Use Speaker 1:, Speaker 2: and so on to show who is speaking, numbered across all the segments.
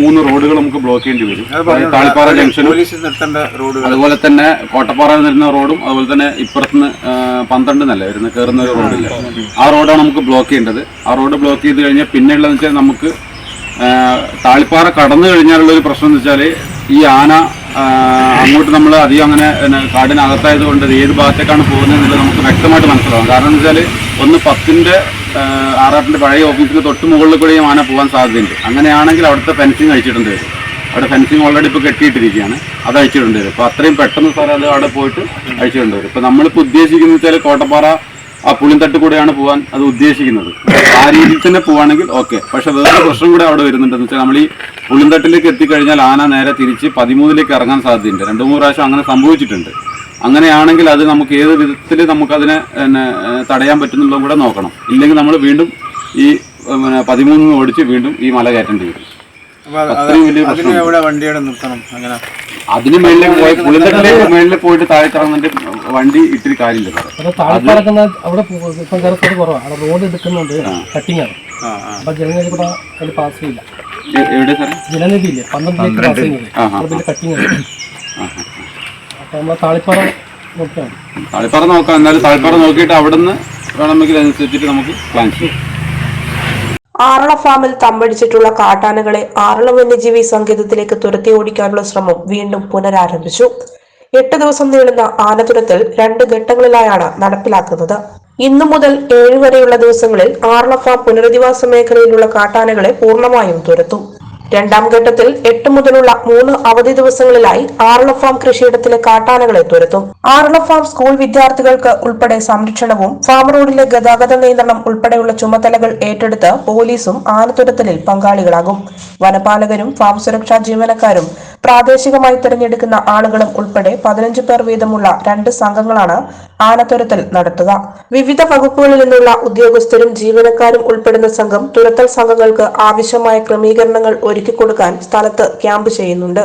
Speaker 1: മൂന്ന് റോഡുകൾ നമുക്ക് ബ്ലോക്ക് ചെയ്യേണ്ടി വരും. താളിപ്പാറ ജംഗ്ഷനും അതുപോലെ തന്നെ കോട്ടപ്പാറ വരുന്ന റോഡും അതുപോലെ തന്നെ ഇപ്പുറത്തുനിന്ന് പന്ത്രണ്ട് നല്ല വരുന്ന കയറുന്ന ഒരു റോഡില്ല. ആ റോഡാണ് നമുക്ക് ബ്ലോക്ക് ചെയ്യേണ്ടത്. ആ റോഡ് ബ്ലോക്ക് ചെയ്ത് കഴിഞ്ഞാൽ പിന്നെ ഉള്ളതെന്ന് വെച്ചാൽ നമുക്ക് താളിപ്പാറ കടന്നു കഴിഞ്ഞാലുള്ള ഒരു പ്രശ്നം എന്ന് വെച്ചാൽ ഈ ആന അങ്ങോട്ട് നമ്മൾ അധികം അങ്ങനെ കാടിനകത്തായത് കൊണ്ട് ഏത് ഭാഗത്തേക്കാണ് പോകുന്നത് എന്നുള്ളത് നമുക്ക് വ്യക്തമായിട്ട് മനസ്സിലാവും. കാരണം എന്ന് വെച്ചാൽ ഒന്ന് പത്തിന്റെ ആ, ആറാട്ടിന്റെ പഴയ ഓഫീസിന് തൊട്ട് മുകളിൽ കൂടെയും ആന പോകാൻ സാധ്യതയുണ്ട്. അങ്ങനെയാണെങ്കിൽ അവിടുത്തെ ഫെൻസിങ് അഴിച്ചിട്ടുണ്ട് വരും. അവിടെ ഫെൻസിങ് ഓൾറെഡി ഇപ്പോൾ കെട്ടിയിട്ടിരിക്കുകയാണ്. അത് അഴിച്ചിട്ടുണ്ട് വരും. അപ്പോൾ അത്രയും പെട്ടെന്ന് സാർ അത് അവിടെ പോയിട്ട് അഴിച്ചിട്ടുണ്ട് വരും. ഇപ്പോൾ നമ്മളിപ്പോൾ ഉദ്ദേശിക്കുന്നത് വെച്ചാൽ കോട്ടപ്പാറ ആ പുളിന്തട്ട് കൂടെയാണ് പോകാൻ അത് ഉദ്ദേശിക്കുന്നത്. ആ രീതിയിൽ തന്നെ പോവാണെങ്കിൽ ഓക്കെ പക്ഷെ വേറെ പ്രശ്നം കൂടെ അവിടെ വരുന്നുണ്ടെന്ന് വെച്ചാൽ നമ്മൾ ഈ പുളിന്തട്ടിലേക്ക് എത്തിക്കഴിഞ്ഞാൽ ആന നേരെ തിരിച്ച് പതിമൂന്നിലേക്ക് ഇറങ്ങാൻ സാധ്യതയുണ്ട്. രണ്ട് മൂന്ന് പ്രാവശ്യം അങ്ങനെ സംഭവിച്ചിട്ടുണ്ട്. അങ്ങനെയാണെങ്കിൽ അത് നമുക്ക് ഏത് വിധത്തിൽ നമുക്കതിനെ പിന്നെ, തടയാൻ പറ്റുന്നുള്ളതും കൂടെ നോക്കണം. ഇല്ലെങ്കിൽ നമ്മൾ വീണ്ടും ഈ പിന്നെ പതിമൂന്ന് ഓടിച്ച് വീണ്ടും ഈ മല കയറ്റേണ്ടി വരും അത്രയും വലിയ
Speaker 2: അതിന് എവിടെ നിർത്തണം അങ്ങനെ?
Speaker 1: അതിന് മേളിലേക്ക് പോയി പുളിന്തട്ടിലെ മേളിൽ പോയിട്ട് താഴെ ഇറങ്ങുന്നതിന്റെ വണ്ടി ഇത്തിരി കാര്യമില്ല
Speaker 3: റോഡ് എടുക്കുന്നുണ്ട് കട്ടിങ് ആണ്.
Speaker 2: ആ ആ.
Speaker 3: അപ്പൊ ജലനിധി കൂടെ അതിൽ പാസ് ചെയ്യില്ല.
Speaker 1: എ- എവിടെ സാറേ?
Speaker 3: ജലനിധി ഇല്ലേ പന്ത്രണ്ടിലേക്ക് ക്രോസ് ചെയ്യുന്നത്. കട്ടിങ് ആണ് അപ്പൊ നമ്മളെ താളിപ്പാറ നോക്കാം
Speaker 1: താളിപ്പാറ നോക്കാം. എന്നാലും താളിപ്പാറ നോക്കിയിട്ട് അവിടുന്ന് വേണമെങ്കിൽ അനുസരിച്ചിട്ട് നമുക്ക് പ്ലാൻ ചെയ്യാം.
Speaker 4: ആറള ഫാമിൽ തമ്പടിച്ചിട്ടുള്ള കാട്ടാനകളെ ആറള വന്യജീവി സങ്കേതത്തിലേക്ക് തുരത്തി ഓടിക്കാനുള്ള ശ്രമം വീണ്ടും പുനരാരംഭിച്ചു. എട്ട് ദിവസം നീളുന്ന ആനതുരത്തിൽ രണ്ട് ഘട്ടങ്ങളിലായാണ് നടപ്പിലാക്കുന്നത്. ഇന്നു മുതൽ ഏഴ് വരെയുള്ള ദിവസങ്ങളിൽ ആറള ഫാം പുനരധിവാസ മേഖലയിലുള്ള കാട്ടാനകളെ പൂർണമായും തുരത്തും. രണ്ടാം ഘട്ടത്തിൽ എട്ട് മുതലുള്ള മൂന്ന് അവധി ദിവസങ്ങളിലായി ആറള ഫാം കൃഷിയിടത്തിലെ കാട്ടാനകളെ തുരത്തും. ആറള ഫാം സ്കൂൾ വിദ്യാർത്ഥികൾക്ക് ഉൾപ്പെടെ സംരക്ഷണവും ഫാം റോഡിലെ ഗതാഗത നിയന്ത്രണം ഉൾപ്പെടെയുള്ള ചുമതലകൾ ഏറ്റെടുത്ത് പോലീസും ആനത്തുരത്തലിൽ പങ്കാളികളാകും. വനപാലകരും ഫാം സുരക്ഷാ ജീവനക്കാരും പ്രാദേശികമായി തിരഞ്ഞെടുക്കുന്ന ആളുകളും ഉൾപ്പെടെ പതിനഞ്ച് പേർ വീതമുള്ള രണ്ട് സംഘങ്ങളാണ് ആനത്തുരത്തൽ നടത്തുക. വിവിധ വകുപ്പുകളിൽ നിന്നുള്ള ഉദ്യോഗസ്ഥരും ജീവനക്കാരും ഉൾപ്പെടുന്ന സംഘം തുരത്തൽ സംഘങ്ങൾക്ക് ആവശ്യമായ ക്രമീകരണങ്ങൾ ഒരുക്കി കൊടുക്കാൻ സ്ഥലത്ത് ക്യാമ്പ് ചെയ്യുന്നുണ്ട്.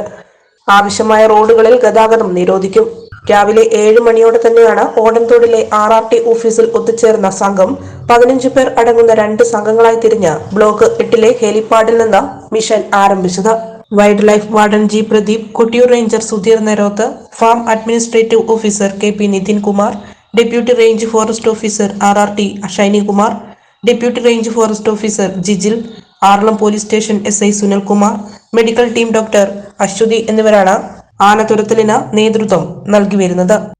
Speaker 4: ആവശ്യമായ റോഡുകളിൽ ഗതാഗതം നിരോധിക്കും. രാവിലെ ഏഴ് മണിയോടെ തന്നെയാണ് ഓടൻതോടിലെ ആർ ആർ ടി ഓഫീസിൽ ഒത്തുചേർന്ന സംഘം പതിനഞ്ച് പേർ അടങ്ങുന്ന രണ്ട് സംഘങ്ങളായി തിരിഞ്ഞ് ബ്ലോക്ക് എട്ടിലെ ഹെലിപ്പാഡിൽ നിന്ന് മിഷൻ ആരംഭിച്ചത്. Wildlife warden G Pradeep Kottiyoor ranger Sudheer Neroth farm administrative officer K P Nithin Kumar deputy range forest officer R R T Ashaini Kumar deputy range forest officer Jijil Aralam police station S I Sunilkumar medical team doctor Aswathi എന്നിവരാണ് ആനതുരത്തലിന് നേതൃത്വം നൽകി വരുന്നത്.